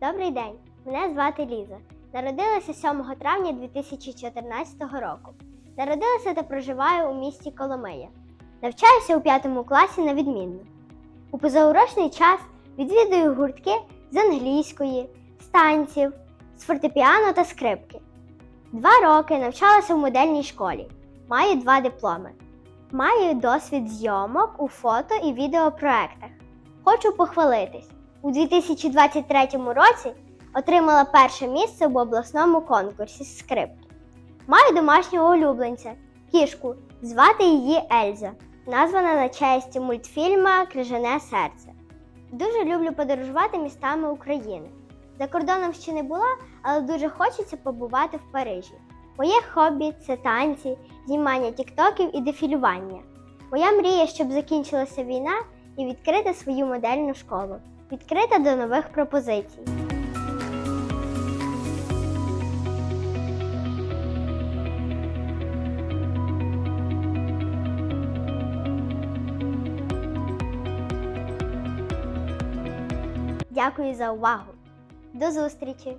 Добрий день, мене звати Ліза. Народилася 7 травня 2014 року. Народилася та проживаю у місті Коломия. Навчаюся у 5 класі на відмінно. У позаурочний час відвідую гуртки з англійської, з танців, з фортепіано та скрипки. Два роки навчалася в модельній школі. Маю два дипломи. Маю досвід зйомок у фото і відеопроектах. Хочу похвалитись. У 2023 році отримала перше місце в обласному конкурсі скрипки. Маю домашнього улюбленця кішку. Звати її Ельза, названа на честь мультфільма Крижане серце. Дуже люблю подорожувати містами України. За кордоном ще не була, але дуже хочеться побувати в Парижі. Моє хобі це танці, знімання тіктоків і дефілювання. Моя мрія, щоб закінчилася війна і відкрити свою модельну школу, відкрита до нових пропозицій. Дякую за увагу. До зустрічі!